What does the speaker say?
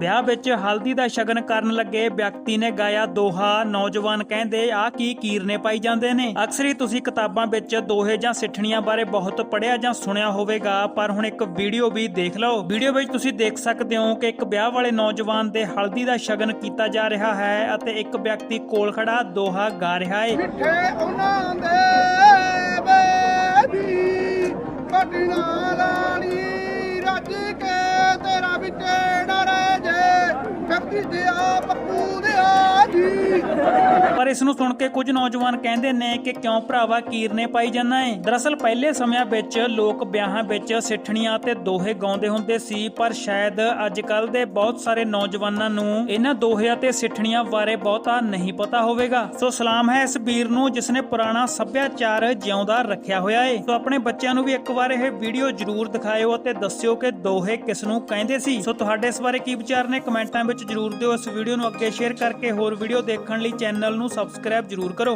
ਵਿਆਹ ਵਿੱਚ ਹਲਦੀ ਦਾ ਸ਼ਗਨ ਕਰਨ ਲੱਗੇ ਵਿਅਕਤੀ ਨੇ ਗਾਇਆ ਦੋਹਾ। ਨੌਜਵਾਨ ਕਹਿੰਦੇ ਆ ਕੀ ਕੀਰਨੇ ਪਾਈ ਜਾਂਦੇ ਨੇ? ਅਕਸਰ ਹੀ ਤੁਸੀਂ ਕਿਤਾਬਾਂ ਵਿੱਚ ਦੋਹੇ ਜਾਂ ਸਿੱਠਣੀਆਂ ਬਾਰੇ ਬਹੁਤ ਪੜ੍ਹਿਆ ਜਾਂ ਸੁਣਿਆ ਹੋਵੇਗਾ, ਪਰ ਹੁਣ ਇੱਕ ਵੀਡੀਓ ਵੀ ਦੇਖ ਲਓ। ਵੀਡੀਓ ਵਿੱਚ ਤੁਸੀਂ ਦੇਖ ਸਕਦੇ ਹੋ ਕਿ ਇੱਕ ਵਿਆਹ ਵਾਲੇ ਨੌਜਵਾਨ ਦੇ ਹਲਦੀ ਦਾ ਸ਼ਗਨ ਕੀਤਾ ਜਾ ਰਿਹਾ ਹੈ ਅਤੇ ਇੱਕ ਵਿਅਕਤੀ ਕੋਲ ਖੜਾ ਦੋਹਾ ਗਾ ਰਿਹਾ ਹੈ। ਮਿੱਠੇ ਉਹਨਾਂ ਦੇ ਬੇਬੀ ਕਟਣਾ ਪਰ ਇਸ ਨੂੰ ਸੁਣ ਕੇ ਕੁਝ ਨੌਜਵਾਨ ਕਹਿੰਦੇ ਨੇ ਕਿ ਕਿਉਂ ਭਰਾਵਾ ਕੀਰਨੇ ਪਾਈ ਜਾਂਦਾ ਏ? ਦਰਅਸਲ ਪਹਿਲੇ ਸਮਿਆਂ ਵਿੱਚ ਲੋਕ ਵਿਆਹਾਂ ਵਿੱਚ ਸਿੱਠਣੀਆਂ ਤੇ ਦੋਹੇ ਗਾਉਂਦੇ ਹੁੰਦੇ ਸੀ, ਪਰ ਸ਼ਾਇਦ ਅੱਜ ਕੱਲ ਦੇ ਬਹੁਤ ਸਾਰੇ ਨੌਜਵਾਨਾਂ ਨੂੰ ਇਹਨਾਂ ਦੋਹਿਆਂ ਤੇ ਸਿੱਠਣੀਆਂ ਬਾਰੇ ਬਹੁਤਾ ਨਹੀਂ ਪਤਾ ਹੋਵੇਗਾ। ਸੋ ਸਲਾਮ ਹੈ ਇਸ ਵੀਰ ਨੂੰ ਜਿਸ ਨੇ ਪੁਰਾਣਾ ਸੱਭਿਆਚਾਰ ਜਿਉਂਦਾ ਰੱਖਿਆ ਹੋਇਆ ਏ। ਸੋ ਆਪਣੇ ਬੱਚਿਆਂ ਨੂੰ ਵੀ ਇੱਕ ਵਾਰ ਇਹ ਵੀਡੀਓ ਜ਼ਰੂਰ ਦਿਖਾਇਓ ਅਤੇ ਦੱਸਿਓ ਕਿ ਦੋਹੇ ਕਿਸ ਨੂੰ ਕਹਿੰਦੇ ਸੀ। ਸੋ ਤੁਹਾਡੇ ਇਸ ਬਾਰੇ ਕੀ ਵਿਚਾਰ ਨੇ? ਕਮੈਂਟਾਂ ਵਿੱਚ ਜ਼ਰੂਰ ਦਿਓ। ਇਸ ਵੀਡੀਓ ਨੂੰ ਅੱਗੇ ਸ਼ੇਅਰ ਕਰਕੇ ਹੋਰ ਵੀਡੀਓ ਦੇਖਣ ਲਈ ਚੈਨਲ ਨੂੰ ਸਬਸਕ੍ਰਾਈਬ ਜ਼ਰੂਰ ਕਰੋ।